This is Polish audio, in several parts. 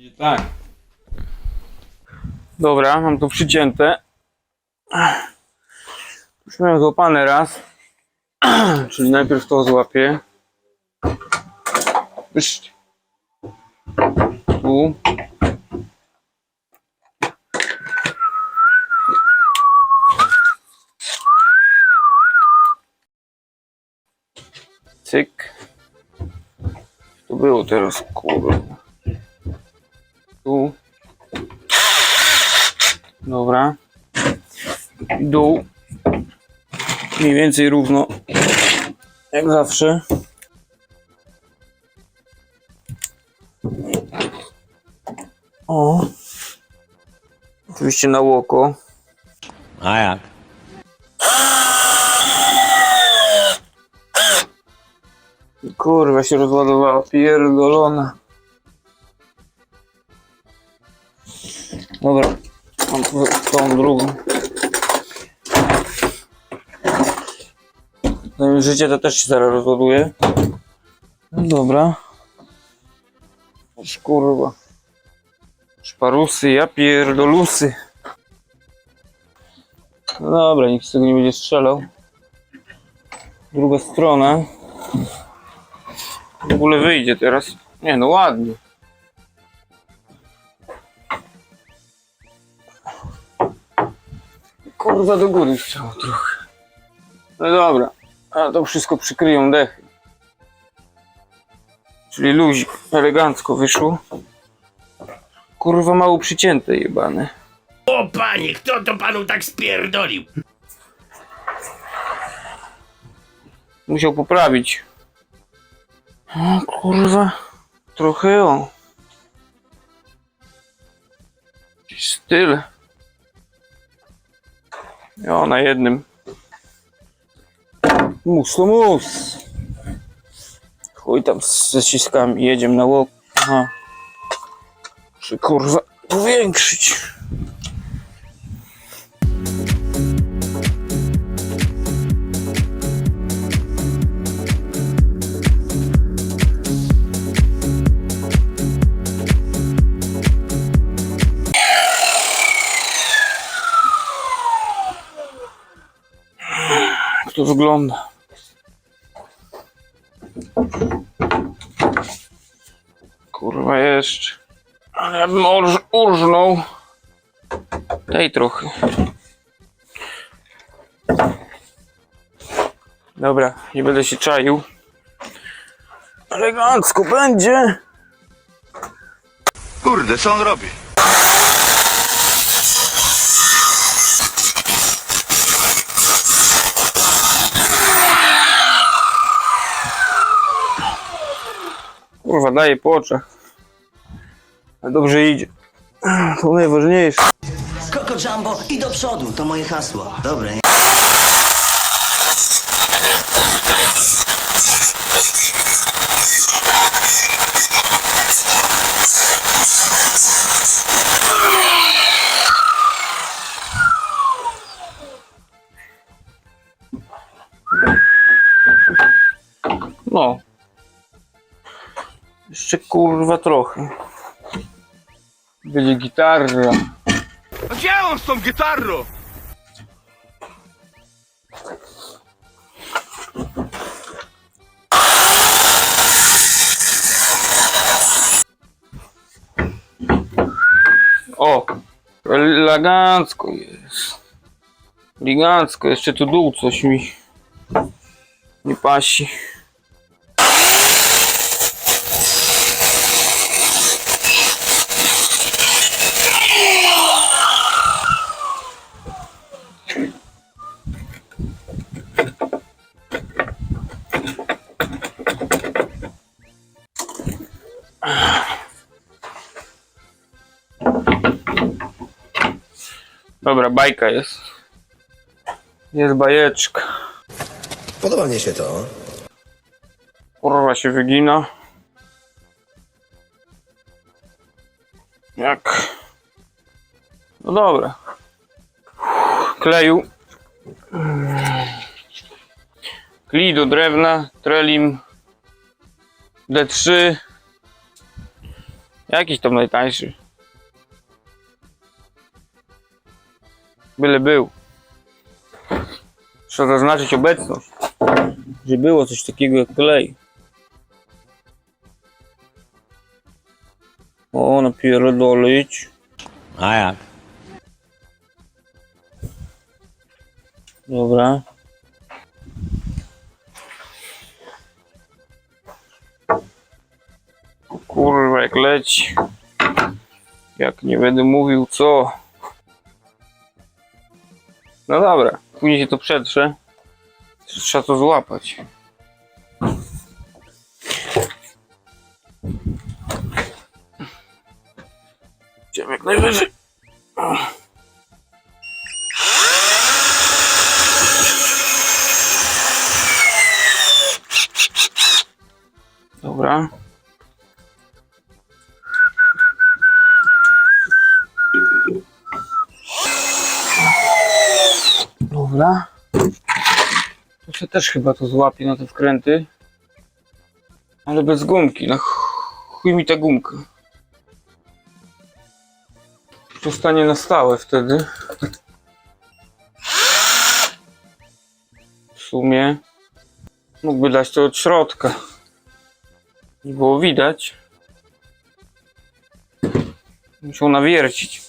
będzie tak. Dobra, mam to przycięte. Już miałem złapane raz. Czyli najpierw to złapię. Tu. Cyk. To było teraz, kurwa. Tu. Dobra. Dół. Mniej więcej równo. Jak zawsze. O. Oczywiście na łoko. A jak? Kurwa się rozładowała, pierdolona. Życie to też się zaraz rozładuje. No dobra. Aż kurwa. Szparusy, ja pierdolusy. No dobra, nikt z tego nie będzie strzelał. Druga strona. W ogóle wyjdzie teraz. Nie no ładnie. Kurwa do góry chciało trochę. No dobra. A to wszystko przykryją dechy. Czyli luzik. Elegancko wyszło. Kurwa mało przycięte jebane. O panie, kto to panu tak spierdolił? Musiał poprawić. O kurwa. Trochę o. Styl. O, na jednym. Mus to mus. Chuj tam z zaciskami. Jedziemy na łok. Aha. Muszę kurwa powiększyć. To wygląda? Kurwa jeszcze. Ale ja bym urż, urżnął. Daj trochę. Dobra, nie będę się czaił. Elegancko będzie. Kurde, co on robi? Kurwa, daje po oczach. Dobrze idzie. To najważniejsze. Koko Jumbo i do przodu, to moje hasło. Dobre, nie? Kurwa trochę. Będzie gitarra. A gdzie on z tą gitarą? O! Elegancko jest. Elegancko. Jeszcze tu dół coś mi nie pasi. Dobra, bajka jest. Jest bajeczka. Podoba mnie się to. Kurwa się wygina. Jak? No dobra. Kleju. Klej do drewna, trelim D3. Jakiś tam najtańszy. Byle był. Trzeba zaznaczyć obecność. Że było coś takiego jak klej. O, napierdolić. A jak? Dobra. Kurwa, jak leci. Jak nie będę mówił co. No dobra, później się to przetrze. Trzeba to złapać. Chciałem jak najwyżej. Też chyba to złapie na te wkręty. Ale bez gumki. No chuj mi ta gumka. To stanie na stałe wtedy. W sumie mógłby dać to od środka. Nie było widać. Musiał nawiercić.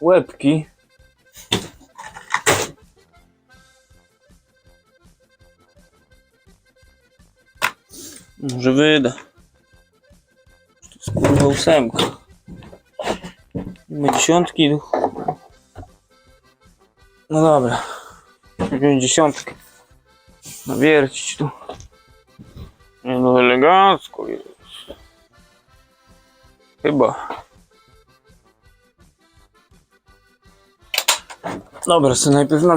Łebki. Może wyda. To jest kurwa ósemka. Ma dziesiątki. no. Dobra. Wziąłem dziesiątkę. Nawiercić tu. Nie no, elegancko jest. Chyba. Dobra, sobie najpierw na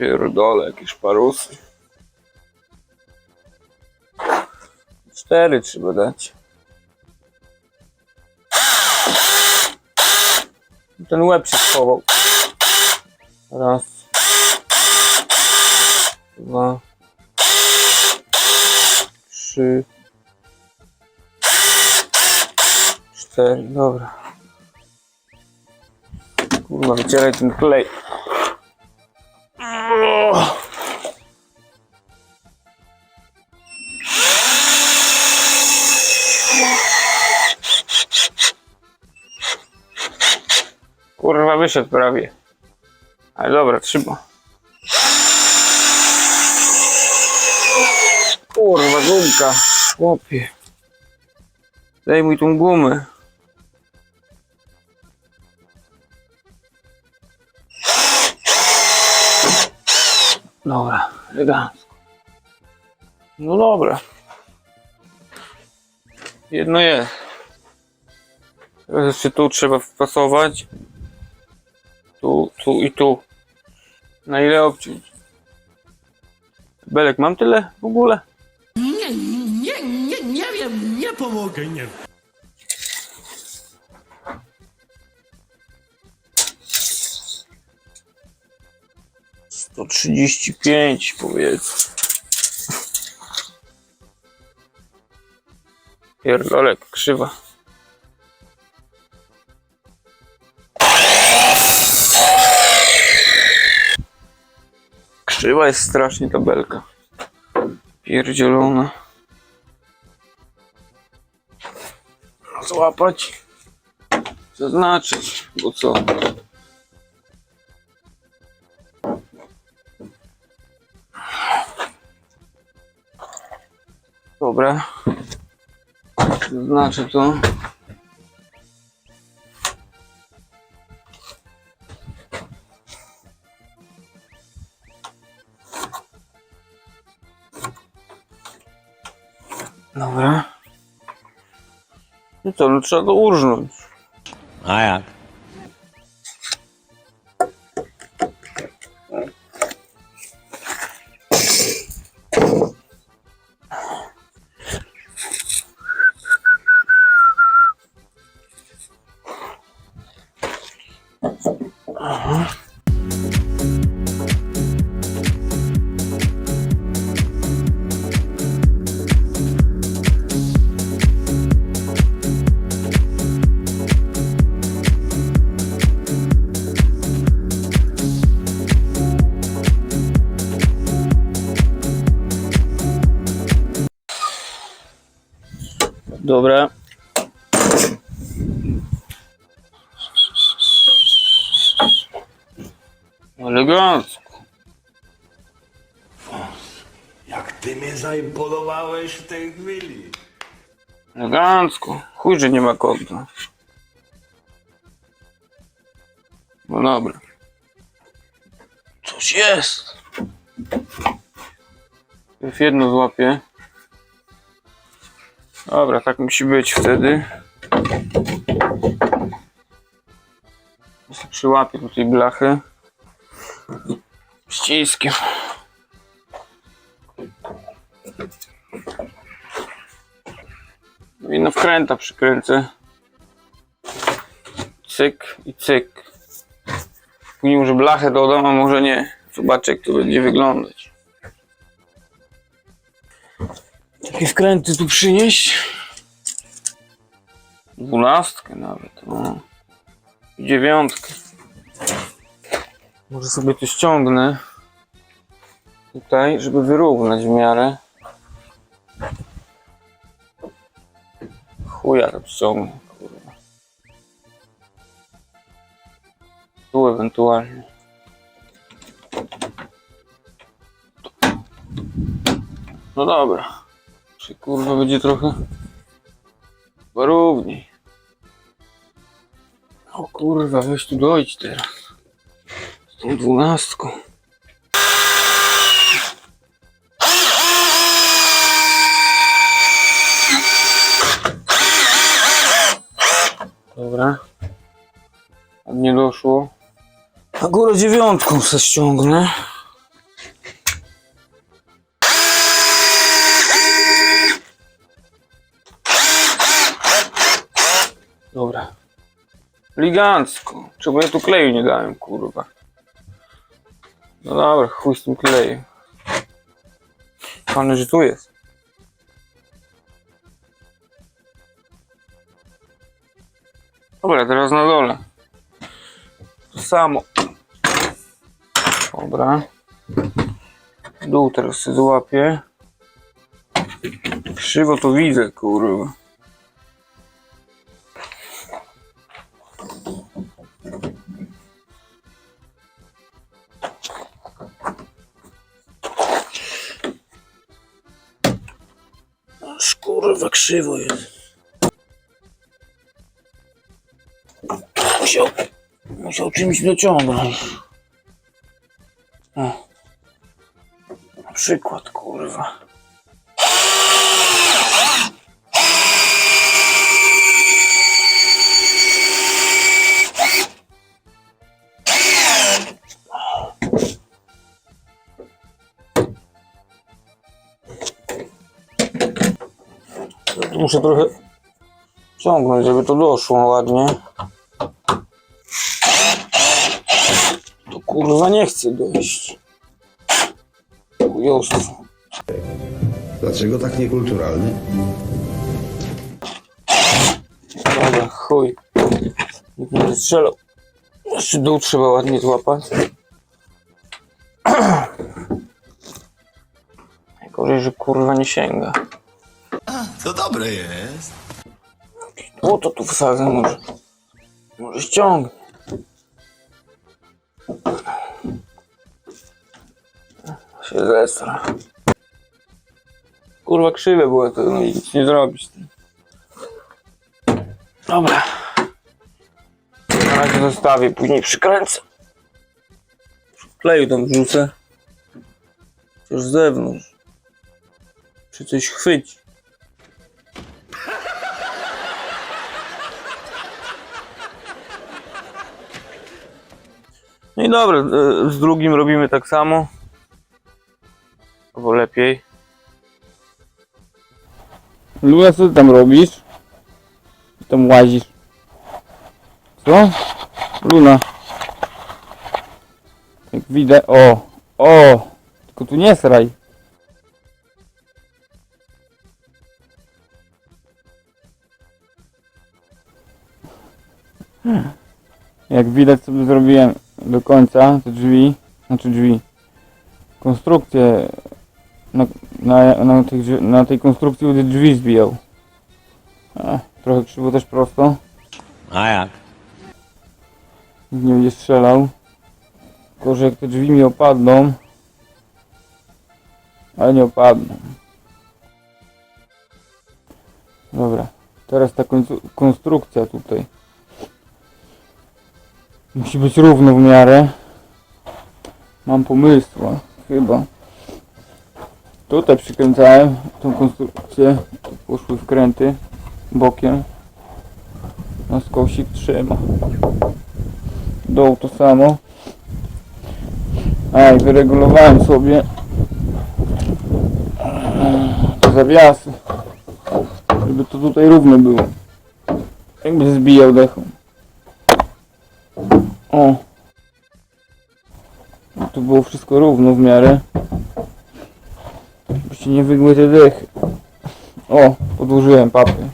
Pierdolę, jakieś parusy. Cztery trzeba dać. Ten łeb się schował. Raz. Dwa. Trzy. Cztery. Dobra. Kurwa, wycieraj ten klej. Kurwa, wyszedł prawie. Ale dobra, trzyma. Kurwa, gumka. Chłopie. Daj mi tą gumę. Elegancko. No dobra. Jedno jest. Teraz jeszcze tu trzeba wpasować. Tu, tu i tu. Na ile obciąć? Belek, mam tyle w ogóle? Nie, nie, nie, nie wiem, nie pomogę, nie wiem. Sto trzydzieści pięć powiedz. Pierdolek, krzywa. Krzywa jest strasznie ta belka. Pierdzielona. Złapać. Zaznaczyć, bo co? Dobra. Zaznaczę to. Dobra. No to no, trzeba to urżnąć. A jak? Dobra. Elegancko. Jak ty mnie zaimponowałeś w tej chwili. Elegancko. Chuj, że nie ma kąta. No dobra. Coś jest. W jedno złapię. Dobra, tak musi być wtedy. Jeszcze Przyłapię tutaj blachę. Ściskiem. No i na wkręta przykręcę. Cyk i cyk. Później może blachę dodam, a może nie. Zobaczę jak to będzie wyglądać. Takie wkręty tu przynieść. Dwunastkę nawet. O. I Dziewiątkę. Może sobie to ściągnę. Tutaj, żeby wyrównać w miarę. Chuja to ściągnę, kurwa. Tu ewentualnie. No dobra. Czy kurwa będzie trochę równiej. O kurwa, weź tu dojdź teraz. Z tą dwunastką. Dobra. A nie doszło. A górę dziewiątką se ściągnę. Ligancko. Czemu ja tu kleju nie dałem, kurwa? No dobra, chuj z tym klejem. Fajne, że tu jest. Dobra, teraz na dole. To samo. Dobra. Dół teraz sobie złapię. Krzywo to widzę, kurwa. Kurwa krzywo jest. Musiał, musiał czymś dociągnąć. O. Na przykład, kurwa. Muszę trochę ciągnąć, żeby to doszło ładnie. To kurwa nie chce dojść. Chujostwo. Dlaczego tak niekulturalny? Dobra, chuj. Nie strzelał. Jeszcze dół trzeba ładnie złapać. Najgorzej, że kurwa nie sięga. To dobre jest. O, to tu wsadzę może. Może ściągnę. Się zestra. Kurwa krzywe było to, no nic nie zrobić. z tym. Dobra. Na razie zostawię, później przykręcę. Kleju tam wrzucę. Coś z zewnątrz. Czy coś chwyci. No i dobra, e, z drugim robimy tak samo. Albo lepiej. Luna, co ty tam robisz? Tam łazisz. Co? Luna. Jak widzę, o, o, tylko tu nie sraj. Jak widać sobie zrobiłem do końca te drzwi, znaczy drzwi, konstrukcję na, na, na, tych, na tej konstrukcji będę drzwi zbijał. A, trochę krzywo też prosto. A jak? Nie będzie strzelał. Tylko, że jak te drzwi mi opadną. Ale nie opadną. Dobra. Teraz ta końcu- konstrukcja tutaj. Musi być równo w miarę. Mam pomysła. Chyba. Tutaj przykręcałem tą konstrukcję. Tu Poszły wkręty bokiem. Na skosik trzyma. Doł to samo. A i wyregulowałem sobie te zawiasy, żeby to tutaj równo było. Jakby zbijał dechą. O. I tu było wszystko równo w miarę. Żeby się nie wygły te dechy. O, podłożyłem papy.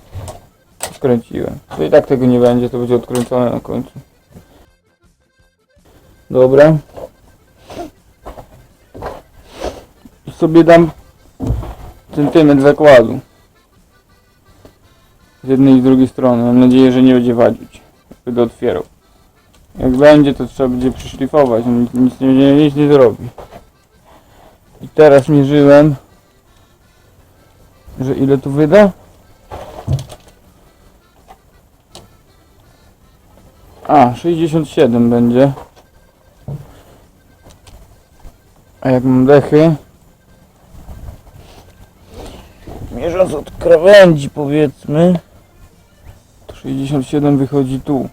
Skręciłem. To i tak tego nie będzie, to będzie odkręcone na końcu. Dobra. I sobie dam centymetr zakładu. Z jednej i z drugiej strony. Mam nadzieję, że nie będzie wadzić. Będę otwierał. Jak będzie, to trzeba będzie przyszlifować. Nic, nic, nie, nic nie zrobi. I teraz mierzyłem, że ile tu wyda? A, 67 będzie. A jak mam dechy? Mierząc od krawędzi powiedzmy, to 67 wychodzi tu.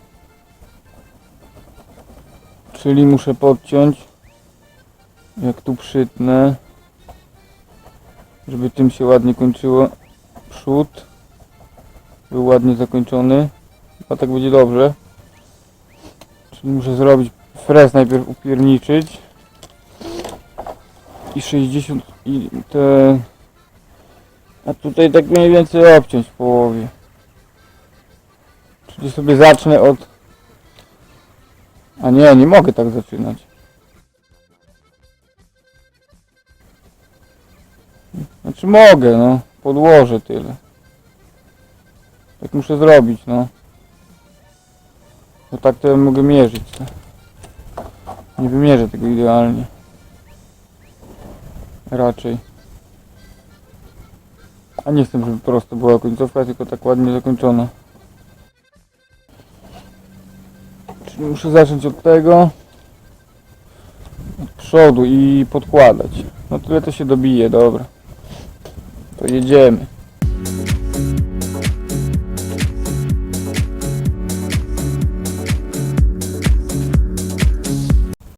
Czyli muszę podciąć, jak tu przytnę, żeby tym się ładnie kończyło przód. Był ładnie zakończony, a tak będzie dobrze. Czyli muszę zrobić frez najpierw upierniczyć i 60 i te a tutaj tak mniej więcej obciąć w połowie czyli sobie zacznę od a nie, nie mogę tak zaczynać znaczy mogę no podłożę tyle tak muszę zrobić no bo tak to ja mogę mierzyć co? nie wymierzę tego idealnie raczej. A nie chcę, żeby prosto była końcówka, tylko tak ładnie zakończona. Muszę zacząć od tego, od przodu i podkładać. No tyle to się dobije, dobra. To jedziemy.